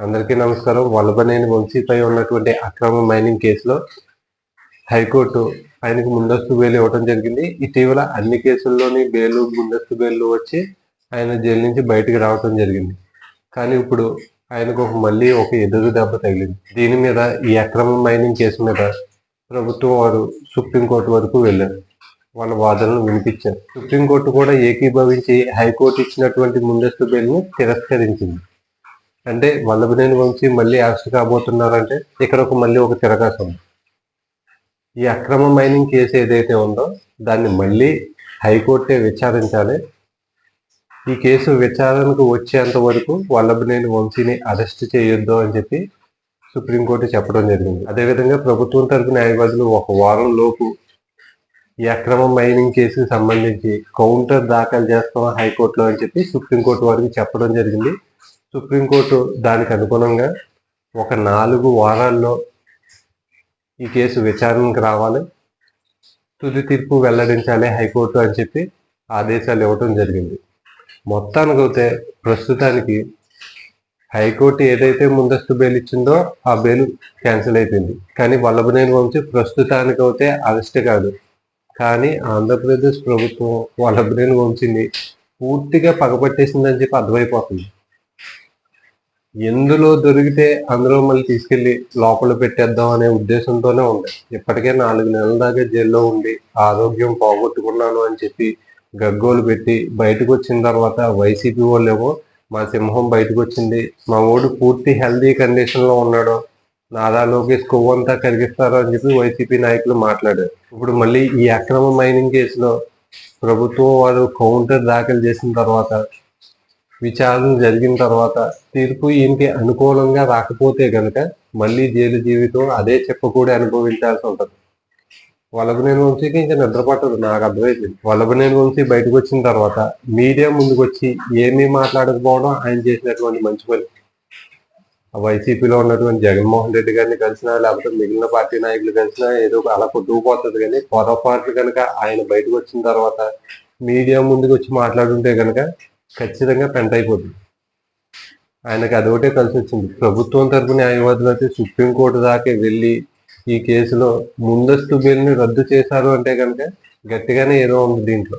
అందరికీ నమస్కారం. వల్లభనేని వంశీపై ఉన్నటువంటి అక్రమ మైనింగ్ కేసులో హైకోర్టు ఆయనకు ముందస్తు బెయిల్ ఇవ్వడం జరిగింది. ఇటీవల అన్ని కేసుల్లోని బెయిల్ ముందస్తు బెయిల్ వచ్చి ఆయన జైలు నుంచి బయటకు రావడం జరిగింది. కానీ ఇప్పుడు ఆయనకు ఒక మళ్ళీ ఒక ఎదురు దెబ్బ తగిలింది. దీని మీద ఈ అక్రమ మైనింగ్ కేసు మీద ప్రభుత్వం వారు సుప్రీంకోర్టు వరకు వెళ్ళారు. వాళ్ళ వాదనలు వినిపించారు. సుప్రీంకోర్టు కూడా ఏకీభవించి హైకోర్టు ఇచ్చినటువంటి ముందస్తు బెయిల్ని తిరస్కరించింది. అంటే వల్లభనేని వంశీ మళ్ళీ అరెస్ట్ కాబోతున్నారంటే ఇక్కడ ఒక మళ్ళీ ఒక తిరగాసం. ఉంది ఈ అక్రమ మైనింగ్ కేసు ఏదైతే ఉందో దాన్ని మళ్ళీ హైకోర్టే విచారించాలి. ఈ కేసు విచారణకు వచ్చేంత వరకు వల్లభనేని వంశీని అరెస్ట్ చేయొద్దు అని చెప్పి సుప్రీంకోర్టు చెప్పడం జరిగింది. అదేవిధంగా ప్రభుత్వం తరపు న్యాయవాదులు ఒక వారం లోపు ఈ అక్రమ మైనింగ్ కేసుకు సంబంధించి కౌంటర్ దాఖలు చేస్తాం హైకోర్టులో అని చెప్పి సుప్రీంకోర్టు వారికి చెప్పడం జరిగింది. సుప్రీంకోర్టు దానికి అనుగుణంగా ఒక నాలుగు వారాల్లో ఈ కేసు విచారణకు రావాలి. తుది తీర్పు వెల్లడించాలి హైకోర్టు అని చెప్పి ఆదేశాలు ఇవ్వటం జరిగింది. మొత్తానికైతే ప్రస్తుతానికి హైకోర్టు ఏదైతే ముందస్తు బెయిల్ ఇచ్చిందో ఆ బెయిల్ క్యాన్సిల్ అయిపోయింది. కానీ వల్లభనేని వంశీ ప్రస్తుతానికైతే అరెస్ట్ కాదు. కానీ ఆంధ్రప్రదేశ్ ప్రభుత్వం వల్లభనేని వంశీని పూర్తిగా పగపట్టేసిందని చెప్పి అర్థమైపోతుంది. ఎందులో దొరికితే అందులో మళ్ళీ తీసుకెళ్ళి లోపల పెట్టేద్దాం అనే ఉద్దేశంతోనే ఉంది. ఇప్పటికే నాలుగు నెలల దాకా జైల్లో ఉండి ఆరోగ్యం పోగొట్టుకున్నాను అని చెప్పి గగ్గోలు పెట్టి బయటకు వచ్చిన తర్వాత వైసీపీ వాళ్ళేమో మా సింహం బయటకు వచ్చింది. మా ఓడు పూర్తి హెల్దీ కండిషన్లో ఉన్నాడు. నారా లోకేష్ కొవ్వంతా కరిగిస్తారు అని చెప్పి వైసీపీ నాయకులు మాట్లాడారు. ఇప్పుడు మళ్ళీ ఈ అక్రమ మైనింగ్ కేసులో ప్రభుత్వం వారు కౌంటర్ దాఖలు చేసిన తర్వాత విచారణ జరిగిన తర్వాత తీర్పు ఈయనకి అనుకూలంగా రాకపోతే గనక మళ్ళీ జైలు జీవితం అదే చెప్పకూడే అనుభవించాల్సి ఉంటుంది. వలభనేని వంశీకి ఇంకా నిద్ర పట్టదు నాకు అర్థమైంది. వలభనేని వంశీ బయటకు వచ్చిన తర్వాత మీడియా ముందుకు వచ్చి ఏమీ మాట్లాడకపోవడం ఆయన చేసినటువంటి మంచి పని. ఆ వైసీపీలో ఉన్నటువంటి జగన్మోహన్ రెడ్డి గారిని కలిసినా లేకపోతే మిగిలిన పార్టీ నాయకులు కలిసినా ఏదో ఒక అలా కొట్టుకుపోతుంది కానీ పొరపాట్లు కనుక ఆయన బయటకు వచ్చిన తర్వాత మీడియా ముందుకు వచ్చి మాట్లాడుంటే కనుక ఖచ్చితంగా పెంట్ అయిపోతుంది ఆయనకి అదొకటే కలిసి వచ్చింది ప్రభుత్వం తరపు న్యాయవాదులు అయితే సుప్రీంకోర్టు దాకా వెళ్ళి ఈ కేసులో ముందస్తు బిల్ని రద్దు చేశారు అంటే కనుక గట్టిగానే ఏదో ఉంది దీంట్లో.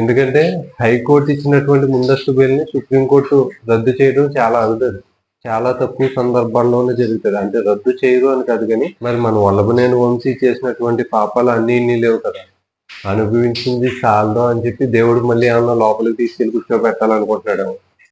ఎందుకంటే హైకోర్టు ఇచ్చినటువంటి ముందస్తు బిల్ని సుప్రీంకోర్టు రద్దు చేయడం చాలా అరుదది. చాలా తక్కువ సందర్భాల్లోనే జరుగుతుంది. అంటే రద్దు చేయరు అని కాదు కానీ మరి మన వల్లభనేని వంశీ చేసినటువంటి పాపాలు అన్ని ఇన్ని లేవు కదా. అనుభవించింది చాలదో అని చెప్పి దేవుడు మళ్ళీ ఏమన్నా లోపలికి తీసుకెళ్ళి కూర్చోబెట్టాలనుకుంటున్నాడు